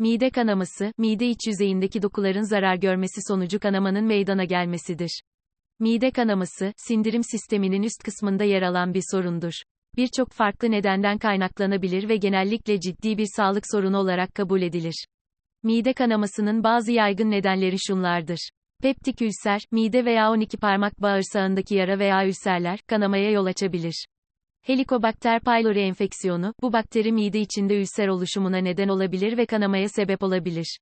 Mide kanaması, mide iç yüzeyindeki dokuların zarar görmesi sonucu kanamanın meydana gelmesidir. Mide kanaması, sindirim sisteminin üst kısmında yer alan bir sorundur. Birçok farklı nedenden kaynaklanabilir ve genellikle ciddi bir sağlık sorunu olarak kabul edilir. Mide kanamasının bazı yaygın nedenleri şunlardır. Peptik ülser, mide veya 12 parmak bağırsağındaki yara veya ülserler, kanamaya yol açabilir. Helicobacter pylori enfeksiyonu, bu bakteri mide içinde ülser oluşumuna neden olabilir ve kanamaya sebep olabilir.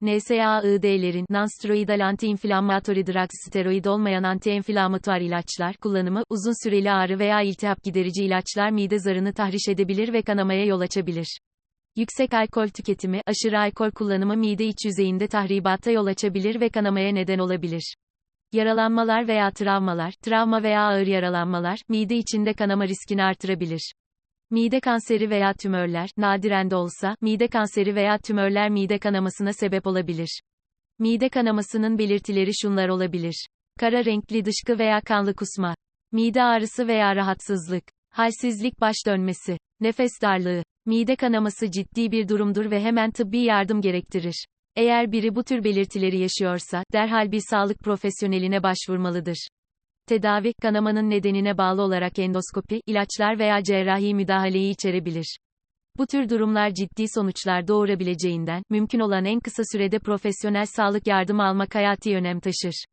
NSAID'lerin, nonsteroidal anti-inflammatory drugs steroid olmayan anti-enflamatuar ilaçlar kullanımı, uzun süreli ağrı veya iltihap giderici ilaçlar mide zarını tahriş edebilir ve kanamaya yol açabilir. Yüksek alkol tüketimi, aşırı alkol kullanımı mide iç yüzeyinde tahribata yol açabilir ve kanamaya neden olabilir. Yaralanmalar veya travmalar, travma veya ağır yaralanmalar, mide içinde kanama riskini artırabilir. Mide kanseri veya tümörler, nadiren de olsa, mide kanseri veya tümörler mide kanamasına sebep olabilir. Mide kanamasının belirtileri şunlar olabilir. Kara renkli dışkı veya kanlı kusma. Mide ağrısı veya rahatsızlık. Halsizlik baş dönmesi. Nefes darlığı. Mide kanaması ciddi bir durumdur ve hemen tıbbi yardım gerektirir. Eğer biri bu tür belirtileri yaşıyorsa, derhal bir sağlık profesyoneline başvurmalıdır. Tedavi, kanamanın nedenine bağlı olarak endoskopi, ilaçlar veya cerrahi müdahaleyi içerebilir. Bu tür durumlar ciddi sonuçlar doğurabileceğinden, mümkün olan en kısa sürede profesyonel sağlık yardımı almak hayati önem taşır.